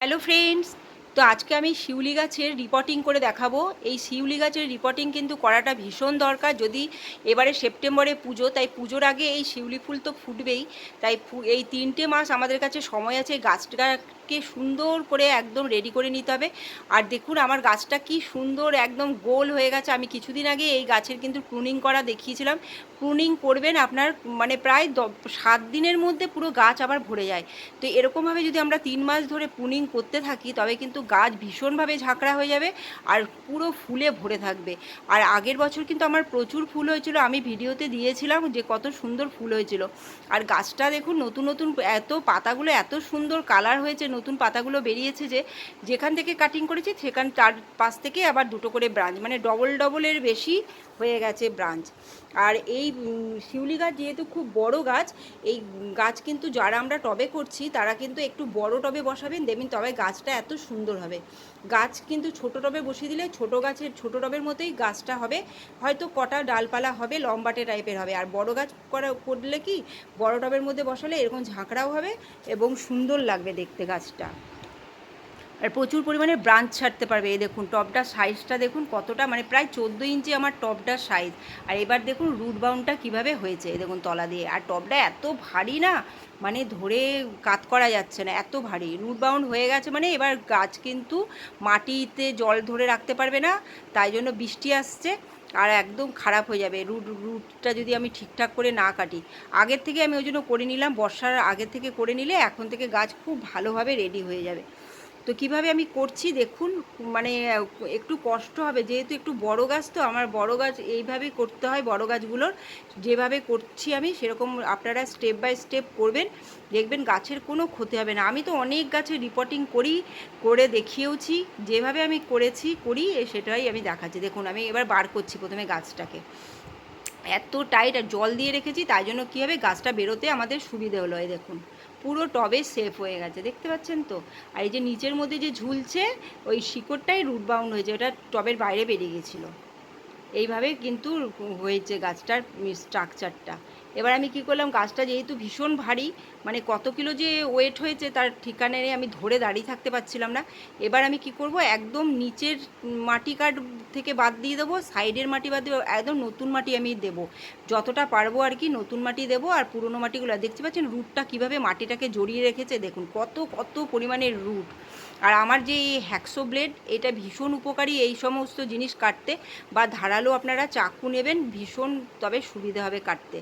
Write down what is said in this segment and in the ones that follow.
Hello friends তো আজকে আমি শিউলি গাছের রিপোর্টিং করে দেখাবো। এই শিউলি গাছের রিপোর্টিং কিন্তু করাটা ভীষণ দরকার। যদি এবারে সেপ্টেম্বরে পুজো, তাই পুজোর আগে এই শিউলি ফুল তো ফুটবেই। তাই এই তিনটে মাস আমাদের কাছে সময় আছে গাছটাকে সুন্দর করে একদম রেডি করে নিতে হবে। আর দেখুন আমার গাছটা কি সুন্দর, একদম গোল হয়ে গেছে। আমি কিছুদিন আগে এই গাছের কিন্তু প্রুনিং করা দেখিয়েছিলাম। প্রুনিং করবেন আপনার মানে প্রায় সাত দিনের মধ্যে পুরো গাছ আবার ভরে যায়। তো এরকমভাবে যদি আমরা তিন মাস ধরে প্রুনিং করতে থাকি, তবে কিন্তু গাছ ভীষণভাবে ঝাঁকড়া হয়ে যাবে আর পুরো ফুলে ভরে থাকবে। আর আগের বছর কিন্তু আমার প্রচুর ফুল হয়েছিল, আমি ভিডিওতে দিয়েছিলাম যে কত সুন্দর ফুল হয়েছিল। আর গাছটা দেখুন, নতুন নতুন এত পাতাগুলো, এত সুন্দর কালার হয়েছে, নতুন পাতাগুলো বেরিয়েছে যে যেখান থেকে কাটিং করেছি, সেখান, চার পাশ থেকে আবার দুটো করে ব্রাঞ্চ মানে ডবল ডবলের বেশি হয়ে গেছে ব্রাঞ্চ। আর এই শিউলি গাছ যেহেতু খুব বড় গাছ, এই গাছ কিন্তু যারা আমরা টবে করছি, তারা কিন্তু একটু বড় টবে বসাবেন দেবেন তবে গাছটা এত সুন্দর হবে। গাছ কিন্তু ছোট টবে বসিয়ে দিলে ছোট গাছের, ছোট টবের মতোই গাছটা হবে। হয়তো কটা ডালপালা হবে, লম্বাটে টাইপের হবে। আর বড় গাছ করা, করলে কি, বড় টবের মধ্যে বসালে এরকম ঝাঁকড়াও হবে এবং সুন্দর লাগবে দেখতে গাছটা। আর প্রচুর পরিমাণে ব্রাঞ্চ ছাড়তে পারবে। এই দেখুন টপটার সাইজটা দেখুন কতটা মানে প্রায় চোদ্দ ইঞ্চি আমার টপটার সাইজ আর এবার দেখুন রুট বাউন্ডটা কীভাবে হয়েছে দেখুন তলা দিয়ে। আর টপটা এত ভারী না মানে ধরে কাত করা যাচ্ছে না, এত ভারী। রুট বাউন্ড হয়ে গেছে মানে এবার গাছ কিন্তু মাটিতে জল ধরে রাখতে পারবে না, তাই জন্য বৃষ্টি আসছে আর একদম খারাপ হয়ে যাবে। রুট রুটটা যদি আমি ঠিকঠাক করে না কাটি, আগের থেকে আমি ওই জন্য করে নিলাম, বর্ষার আগের থেকে করে নিলে এখন থেকে গাছ খুব ভালোভাবে রেডি হয়ে যাবে। তো কীভাবে আমি করছি দেখুন মানে একটু কষ্ট হবে। যেহেতু একটু বড় গাছ, তো আমার বড় গাছ এইভাবেই করতে হয়, বড় গাছগুলোর। যেভাবে করছি আমি, সেরকম আপনারা স্টেপ বাই স্টেপ করবেন। দেখবেন গাছের কোনো ক্ষতি হবে না। আমি তো অনেক গাছের রিপোর্টিং করি, করে দেখিয়েওছি। যেভাবে আমি করেছি, করি সেটাই আমি দেখাচ্ছি। দেখুন, আমি এবার বার করছি প্রথমে গাছটাকে। এত টাইট আর জল দিয়ে রেখেছি, তাই জন্য কী হবে? গাছটা বেরোতে আমাদের সুবিধে হলো, এই দেখুন। পুরো টবে সেফ হয়ে গেছে, দেখতে পাচ্ছেন তো? আর এই যে নিচের মধ্যে যে ঝুলছে, ওই শিকড়টাই রুট বাউন্ড হয়েছে, ওটা টবের বাইরে বেরিয়ে গেছিল। এইভাবে কিন্তু হয়েছে গাছটার স্ট্রাকচারটা এবার আমি কি করলাম, গাছটা যেহেতু ভীষণ ভারী মানে কত কিলো যে ওয়েট হয়েছে তার ঠিকানা নেই, আমি ধরে দাঁড়িয়ে থাকতে পারছিলাম না। এবার আমি কি করব, একদম নিচের মাটি কাঠ থেকে বাদ দিয়ে দেবো সাইডের মাটি বাদ দিয়ে একদম নতুন মাটি আমি দেব। যতটা পারব আর কি নতুন মাটি দেবো, আর পুরনো মাটিগুলো দেখতে পাচ্ছেন রুটটা কীভাবে মাটিটাকে জড়িয়ে রেখেছে, দেখুন কত কত পরিমাণের রুট। আর আমার যে এই হ্যাক্সো ব্লেড, এটা ভীষণ উপকারী এই সমস্ত জিনিস কাটতে, বা ধারালো আপনারা চাকু নেবেন, ভীষণ তবে সুবিধা হবে কাটতে।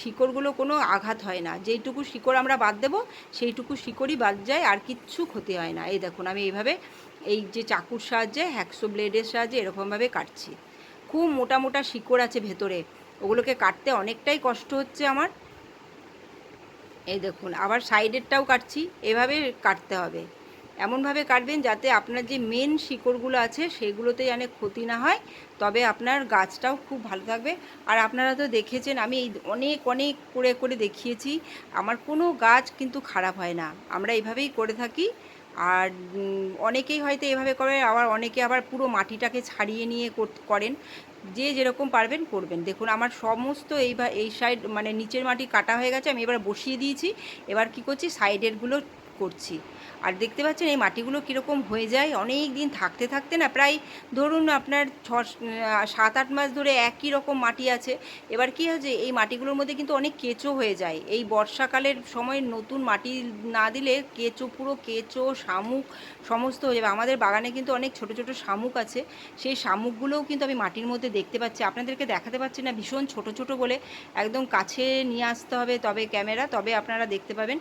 শিকড়গুলো কোনো আঘাত হয় না। যেইটুকু শিকড় আমরা বাদ দেবো, সেইটুকু শিকড়ই বাদ যায়, আর কিচ্ছু ক্ষতি হয় না। এই দেখুন, আমি এইভাবে এই যে চাকুর সাহায্যে, হ্যাক্সো ব্লেডের সাহায্যে এরকমভাবে কাটছি। খুব মোটা মোটা শিকড় আছে ভেতরে। ওগুলোকে কাটতে অনেকটাই কষ্ট হচ্ছে আমার। এই দেখুন, আবার সাইডেরটাও কাটছি। এভাবে কাটতে হবে। এমনভাবে কাটবেন যাতে আপনার যে মেন শিকড়গুলো আছে সেগুলোতে যেন ক্ষতি না হয়। তবে আপনার গাছটাও খুব ভালো থাকবে। আর আপনারা তো দেখেছেন, আমি এই অনেক অনেক করে করে দেখিয়েছি, আমার কোনো গাছ কিন্তু খারাপ হয় না। আমরা এইভাবেই করে থাকি। আর অনেকেই হয়তো এভাবে করে, আবার অনেকে আবার পুরো মাটিটাকে ছাড়িয়ে নিয়ে করেন। যে যেরকম পারবেন করবেন। দেখুন, আমার সমস্ত এই এই সাইড মানে নিচের মাটি কাটা হয়ে গেছে, আমি এবার বসিয়ে দিয়েছি। এবার কি করছি সাইডেরগুলো করছি। আর দেখতে পাচ্ছেন এই মাটিগুলো কীরকম হয়ে যায়? অনেক দিন থাকতে থাকতে না প্রায় ধরুন আপনার ছ সাত, আট মাস ধরে একই রকম মাটি আছে। এবার কি হয়েছে এই মাটিগুলোর মধ্যে কিন্তু অনেক কেঁচো হয়ে যায়। এই বর্ষাকালের সময় নতুন মাটি না দিলে কেঁচো, পুরো কেঁচো, শামুক সমস্ত হয়ে যাবে। আমাদের বাগানে কিন্তু অনেক ছোট ছোট শামুক আছে। সেই শামুকগুলোও কিন্তু আমি মাটির মধ্যে দেখতে পাচ্ছি। আপনাদেরকে দেখাতে পাচ্ছি না, ভীষণ ছোট ছোট বলে একদম কাছে নিয়ে আসতে হবে তবে ক্যামেরা। তবে আপনারা দেখতে পাবেন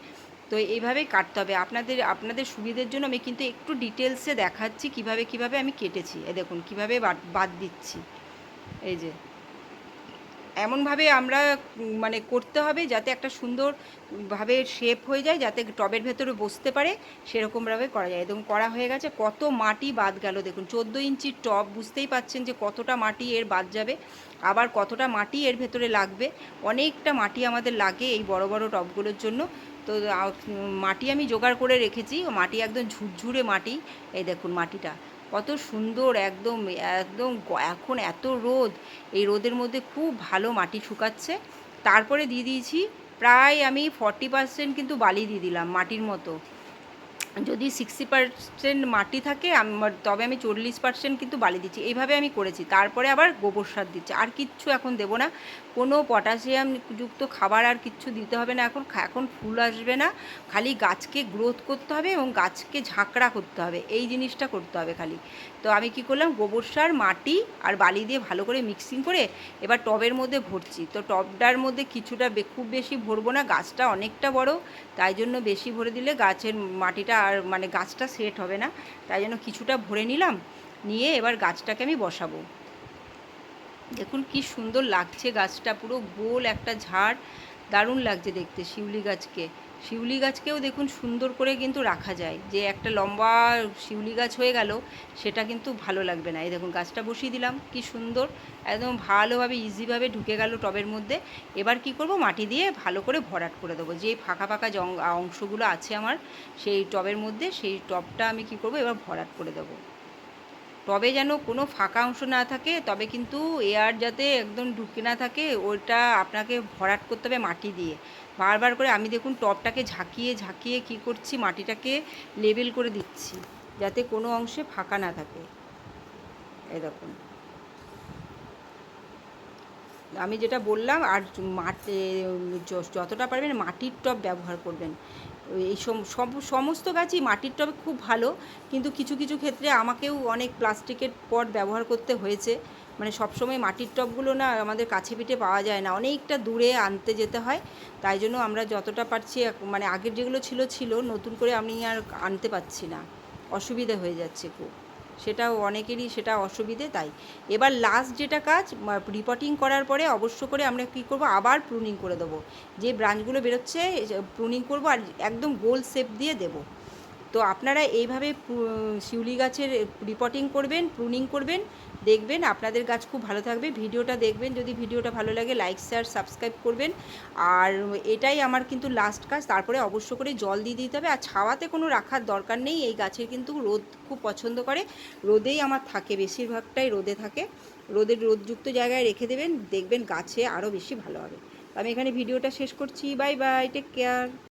তো এইভাবেই কাটতে হবে। আপনাদের আপনাদের সুবিধের জন্য আমি কিন্তু একটু ডিটেলসে দেখাচ্ছি কীভাবে কীভাবে আমি কেটেছি। এ দেখুন, কীভাবে বাদ দিচ্ছি। এই যে। এমনভাবে আমরা মানে করতে হবে যাতে একটা সুন্দরভাবে শেপ হয়ে যায়, যাতে টবের ভেতরে বসতে পারে, সেরকমভাবে করা যায়। এবং করা হয়ে গেছে, কত মাটি বাদ গেল। দেখুন, চোদ্দ ইঞ্চির টব, বুঝতেই পাচ্ছেন যে কতটা মাটি এর বাদ যাবে, আবার কতটা মাটি এর ভেতরে লাগবে। অনেকটা মাটি আমাদের লাগে এই বড় বড় টবগুলোর জন্য। তো মাটি আমি জোগাড় করে রেখেছি। ও মাটি একদম ঝুরঝুরে মাটি। এই দেখুন মাটিটা। কত সুন্দর, একদম একদম এখন এত রোদ। এই রোদের মধ্যে খুব ভালো মাটি শুকাচ্ছে। তারপরে দিয়ে দিয়েছি, প্রায় আমি ফর্টি পার্সেন্ট কিন্তু বালি দিয়ে দিলাম মাটির মতো। যদি সিক্সটি পার্সেন্ট মাটি থাকে, আমার তবে আমি চল্লিশ পার্সেন্ট কিন্তু বালি দিচ্ছি। এইভাবে আমি করেছি। তারপরে আবার গোবর সার দিচ্ছি। আর কিচ্ছু এখন দেবো না। কোনো পটাশিয়াম যুক্ত খাবার আর কিচ্ছু দিতে হবে না। এখন এখন ফুল আসবে না। খালি গাছকে গ্রোথ করতে হবে এবং গাছকে ঝাঁকড়া করতে হবে। এই জিনিসটা করতে হবে খালি। তো আমি কি করলাম? গোবর সার, মাটি আর বালি দিয়ে ভালো করে মিক্সিং করে এবার টবের মধ্যে ভরছি। তো টবটার মধ্যে কিছুটা খুব বেশি ভরবো না। গাছটা অনেকটা বড়। তাই জন্য বেশি ভরে দিলে গাছের মাটিটা আর মানে গাছটা সেট হবে না। তাই জন্য কিছুটা ভরে নিলাম। নিয়ে এবার গাছটাকে আমি বসাবো। দেখুন কি সুন্দর লাগছে গাছটা। পুরো গোল একটা ঝাড়। দারুণ লাগছে দেখতে শিউলি গাছকে। শিউলি গাছকেও দেখুন সুন্দর করে কিন্তু রাখা যায়। যে একটা লম্বা শিউলি গাছ হয়ে গেল, সেটা কিন্তু ভালো লাগবে না। এই দেখুন, গাছটা বসিয়ে দিলাম, কি সুন্দর, একদম ভালোভাবে ইজিভাবে ঢুকে গেল টবের মধ্যে। এবার কি করব, মাটি দিয়ে ভালো করে ভরাট করে দেবো। যে ফাঁকা ফাঁকা অংশগুলো আছে আমার, সেই টবের মধ্যে, সেই টবটা আমি কি করব, এবার ভরাট করে দেবো। টবে যেন কোনো ফাঁকা অংশ না থাকে, তবে কিন্তু এয়ার যাতে একদম ঢুকে না থাকে ওটা আপনাকে ভরাট করতে হবে মাটি দিয়ে। বারবার করে আমি দেখুন টবটাকে ঝাঁকিয়ে ঝাঁকিয়ে কি করছি, মাটিটাকে লেবেল করে দিচ্ছি, যাতে কোনো অংশে ফাঁকা না থাকে। এই দেখুন। আমি যেটা বললাম, আর মাটি যতটা পারবেন মাটির টব ব্যবহার করবেন। এই সমস্ত গাছই মাটির টবে খুব ভালো, কিন্তু কিছু কিছু ক্ষেত্রে আমাকেও অনেক প্লাস্টিকের পট ব্যবহার করতে হয়েছে। মানে সবসময় মাটির টবগুলো না আমাদের কাছে পিঠে পাওয়া যায় না, অনেকটা দূরে আনতে যেতে হয়। তাই জন্য আমরা যতটা পারছি মানে আগের যেগুলো ছিল ছিল, নতুন করে আমি আর আনতে পারছি না। অসুবিধা হয়ে যাচ্ছে খুব। সেটাও অনেকেরই সেটা অসুবিধে তাই। এবার লাস্ট যেটা কাজ রিপোর্টিং করার পরে অবশ্য করে আমরা কী করব, আবার প্রুনিং করে দেবো। যে ব্রাঞ্চগুলো বেরোচ্ছে প্রুনিং করব আর একদম গোল শেপ দিয়ে দেব। তো আপনারা এইভাবে শিউলি গাছের রিপোর্টিং করবেন প্রুনিং করবেন, দেখবেন আপনাদের গাছ খুব ভালো থাকবে। ভিডিওটা দেখবেন, যদি ভিডিওটা ভালো লাগে লাইক শেয়ার সাবস্ক্রাইব করবেন। আর এটাই আমার কিন্তু লাস্ট কাজ। তারপরে অবশ্য করে জল দিয়ে দিতে হবে। আর ছাওয়াতে কোনো রাখার দরকার নেই। এই গাছের কিন্তু রোদ খুব পছন্দ করে। রোদেই আমার থাকে, বেশিরভাগটাই রোদে থাকে। রোদের রোদযুক্ত জায়গায় রেখে দেবেন। দেখবেন গাছে আরও বেশি ভালো হবে। আমি এখানে ভিডিওটা শেষ করছি। Bye bye take care